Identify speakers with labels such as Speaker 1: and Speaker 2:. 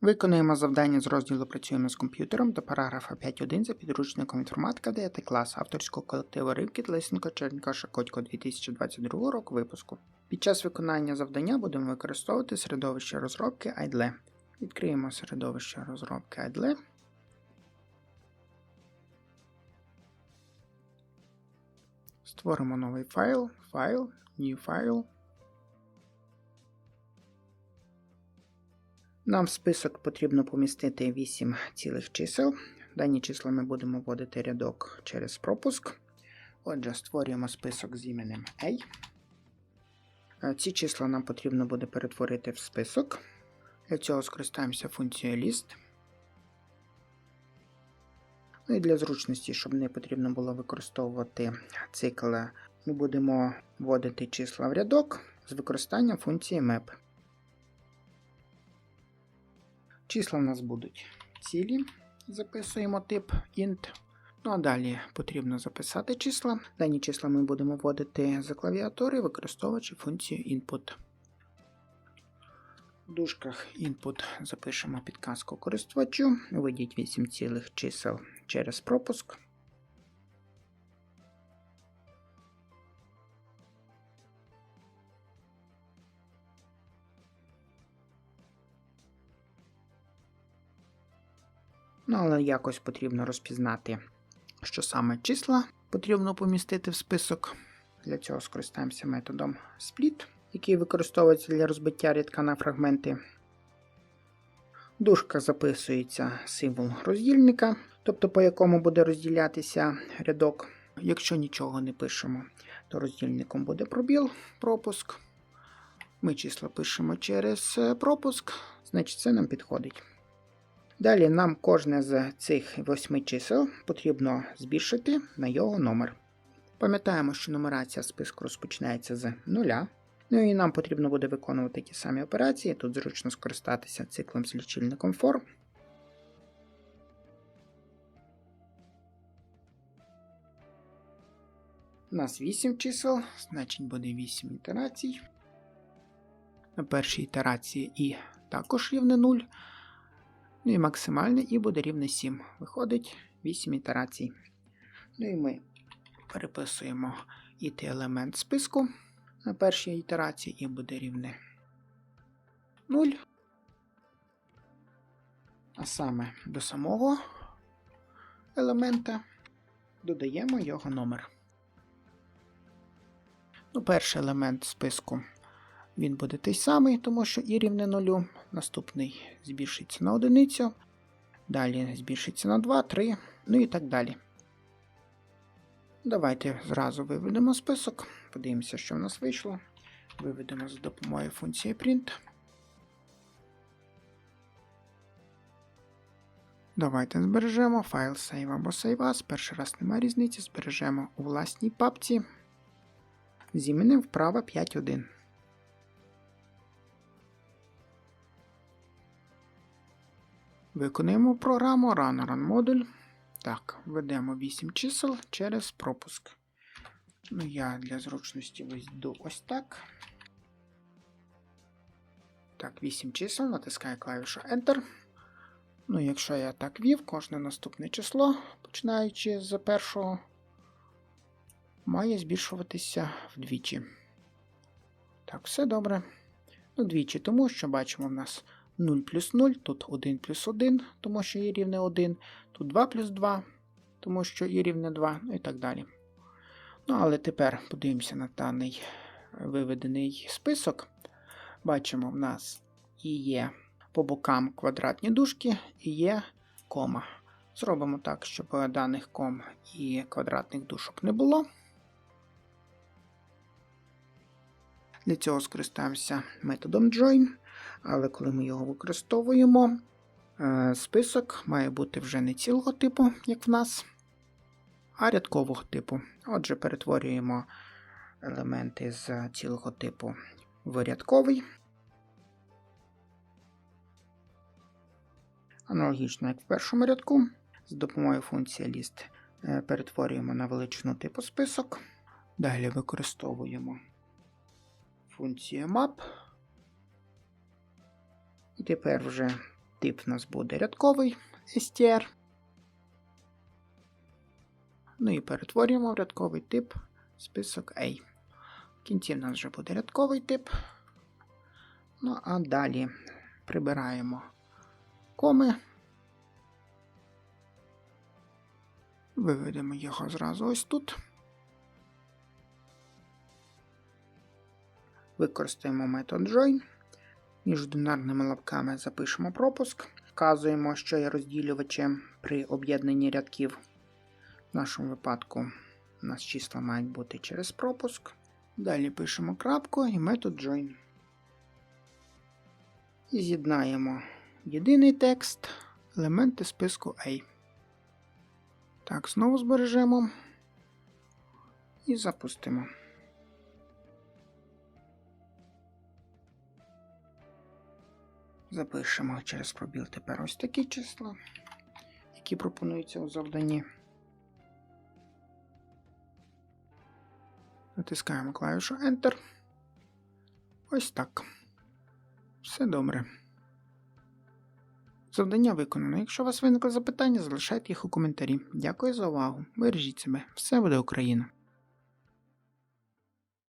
Speaker 1: Виконуємо завдання з розділу Працюємо з комп'ютером до параграфа 5.1 за підручником інформатика 9 клас авторського колективу Ривкіт Лисенко Черніка Шакотько 2022 року випуску. Під час виконання завдання будемо використовувати середовище розробки IDLE. Відкриємо середовище розробки IDLE. Створимо новий файл, файл, New File. Нам в список потрібно помістити 8 цілих чисел. Дані числа ми будемо вводити рядок через пропуск. Отже, створюємо список з іменем A. Е, Ці числа нам потрібно буде перетворити в список. Для цього скористаємося функцією list. Ну і для зручності, щоб не потрібно було використовувати цикл, ми будемо вводити числа в рядок з використанням функції map. Числа в нас будуть цілі. Записуємо тип int. Ну а далі потрібно записати числа. Дані числа ми будемо вводити за клавіатури, використовуючи функцію input. В дужках input запишемо підказку користувачу. Введіть 8 цілих чисел через пропуск. Ну, але якось потрібно розпізнати, що саме числа потрібно помістити в список. Для цього скористаємося методом split, який використовується для розбиття рядка на фрагменти. В дужках записується символ роздільника, тобто по якому буде розділятися рядок. Якщо нічого не пишемо, то роздільником буде пробіл, пропуск. Ми числа пишемо через пропуск, значить це нам підходить. Далі нам кожне з цих восьми чисел потрібно збільшити на його номер. Пам'ятаємо, що нумерація списку розпочинається з нуля. Ну і нам потрібно буде виконувати ті самі операції. Тут зручно скористатися циклом з лічильником for. У нас 8 чисел, значить буде 8 ітерацій. На першій ітерації і також рівне 0. Ну і максимальне і буде рівне 7. Виходить 8 ітерацій. Ну і ми переписуємо іт елемент списку на першій ітерації і буде рівне 0. А саме до самого елемента додаємо його номер. Ну, Перший елемент списку він буде той самий, тому що і рівне 0. Наступний збільшиться на одиницю. Далі збільшиться на 2, 3, ну і так далі. Давайте зразу виведемо список. Подивимося, що в нас вийшло. Виведемо за допомогою функції print. Давайте збережемо файл save або save as. Перший раз немає різниці. Збережемо у власній папці з іменем вправа 5.1. Виконуємо програму Run Run модуль. Так, введемо 8 чисел через пропуск. Ну, я для зручності вийду ось так. Так, 8 чисел, натискаю клавішу Enter. Ну, якщо я так вів, кожне наступне число, починаючи з першого, має збільшуватися вдвічі. Так, все добре. Ну, двічі, тому що бачимо в нас 0 плюс 0, тут 1 плюс 1, тому що є рівне 1, тут 2 плюс 2, тому що є рівне 2, ну і так далі. Ну, але тепер подивимося на даний виведений список. Бачимо, в нас і є по бокам квадратні дужки, і є кома. Зробимо так, щоб даних ком і квадратних дужок не було. Для цього скористаємося методом join, але коли ми його використовуємо, список має бути вже не цілого типу, як в нас, а рядкового типу. Отже, перетворюємо елементи з цілого типу в рядковий. Аналогічно, як в першому рядку, з допомогою функції list перетворюємо на величину типу список. Далі використовуємо функцію map. І тепер вже Тип в нас буде рядковий str. Ну і перетворюємо в рядковий тип список A. В кінці в нас вже буде рядковий тип. Ну а далі прибираємо коми. Виведемо його зразу ось тут. Використаємо метод join. Між одинарними лапками запишемо пропуск. Вказуємо, що є розділювачем при об'єднанні рядків. В нашому випадку у нас числа мають бути через пропуск. Далі пишемо крапку і метод join. І з'єднаємо єдиний текст, елементи списку A. Так, знову збережемо і запустимо. Запишемо через пробіл тепер ось такі числа, які пропонуються у завданні. Натискаємо клавішу Enter. Ось так. Все добре. Завдання виконано. Якщо у вас виникли запитання, залишайте їх у коментарі. Дякую за увагу. Бережіть себе. Все буде Україна!